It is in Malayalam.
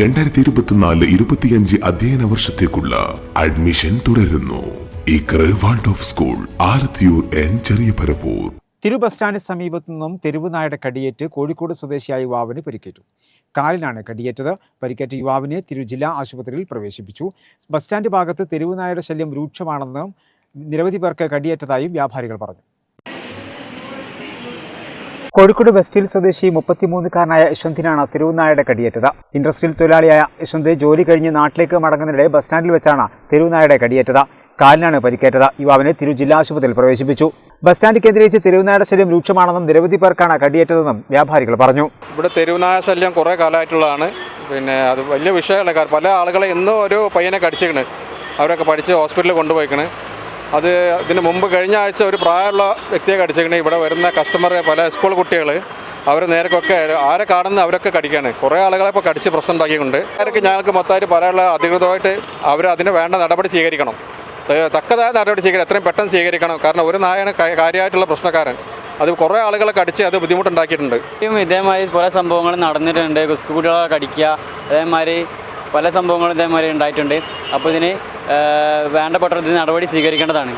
രണ്ടായിരത്തി ഇരുപത്തിനാല് ഇരുപത്തിയഞ്ച് അധ്യയന വർഷത്തേക്കുള്ള അഡ്മിഷൻ തുടരുന്നു. ഓഫ് സ്കൂൾ എൻ ചെറിയ പരപ്പൂർ തിരു ബസ് സ്റ്റാൻഡിന് സമീപത്തു നിന്നും തെരുവുനായുടെ കടിയേറ്റ് കോഴിക്കോട് സ്വദേശിയായ യുവാവിന് പരിക്കേറ്റു. കാലിനാണ് കടിയേറ്റത്. പരിക്കേറ്റ യുവാവിനെ തിരു ജില്ലാ ആശുപത്രിയിൽ പ്രവേശിപ്പിച്ചു. ബസ് സ്റ്റാൻഡ് ഭാഗത്ത് തെരുവുനായുടെ ശല്യം രൂക്ഷമാണെന്നും നിരവധി പേർക്ക് കടിയേറ്റതായും വ്യാപാരികൾ പറഞ്ഞു. കോഴിക്കോട് വെസ്റ്റിൽ സ്വദേശി മുപ്പത്തിമൂന്നുകാരനായ യശ്വന്തിനാണ് തെരുവുനായയുടെ കടിയേറ്റത്. ഇൻഡസ്ട്രിയൽ തൊഴിലാളിയായ യശ്വന്ത് ജോലി കഴിഞ്ഞ് നാട്ടിലേക്ക് മടങ്ങുന്നതിനിടെ ബസ് സ്റ്റാൻഡിൽ വെച്ചാണ് തെരുവുനായയുടെ കടിയേറ്റത്. കാലിനാണ് പരിക്കേറ്റത്. യുവാവിനെ തിരു ജില്ലാ ആശുപത്രിയിൽ പ്രവേശിപ്പിച്ചു. ബസ് സ്റ്റാൻഡ് കേന്ദ്രീകരിച്ച് തെരുവുനായ ശല്യം രൂക്ഷമാണെന്നും നിരവധി പേർക്കാണ് കടിയേറ്റതെന്നും വ്യാപാരികൾ പറഞ്ഞു. ഇവിടെ തെരുവുനായ ശല്യം കുറേ കാലമായിട്ടുള്ളതാണ്. പിന്നെ അത് വലിയ വിഷയമല്ല. പല ആളുകളെ ഇന്നും ഒരു പയ്യനെ കടിച്ചേക്കണ് അവരൊക്കെ പഠിച്ച് ഹോസ്പിറ്റലിൽ കൊണ്ടുപോയിക്കണ്. അത് ഇതിന് മുമ്പ് കഴിഞ്ഞ ആഴ്ച ഒരു പ്രായമുള്ള വ്യക്തിയെ കടിച്ചേക്കണേ. ഇവിടെ വരുന്ന കസ്റ്റമർ പല സ്കൂൾ കുട്ടികൾ അവർ നേരക്കൊക്കെ ആരെ കാണുന്ന അവരൊക്കെ കടിക്കാണ്. കുറേ ആളുകളെ ഇപ്പോൾ കടിച്ച് പ്രശ്നം ഉണ്ടാക്കിയിട്ടുണ്ട് അവർക്ക് ഞങ്ങൾക്ക് മൊത്തമായിട്ട് പറയാനുള്ള അധികൃതമായിട്ട് അവർ അതിന് വേണ്ട നടപടി സ്വീകരിക്കണം. തക്കതായ നടപടി സ്വീകരിക്കണം. എത്രയും പെട്ടെന്ന് സ്വീകരിക്കണം. കാരണം ഒരു നായാണ് കാര്യമായിട്ടുള്ള പ്രശ്നക്കാരൻ. അത് കുറേ ആളുകളെ കടിച്ച് അത് ബുദ്ധിമുട്ടുണ്ടാക്കിയിട്ടുണ്ട്. ഇതേമാതിരി പല സംഭവങ്ങളും നടന്നിട്ടുണ്ട്. സ്കൂൾ കുട്ടികളെ കടിക്കുക അതേമാതിരി പല സംഭവങ്ങളും ഇതേമാതിരി ഉണ്ടായിട്ടുണ്ട്. അപ്പോൾ ഇതിന് വേണ്ടപ്പെട്ട നടപടി സ്വീകരിക്കേണ്ടതാണ്.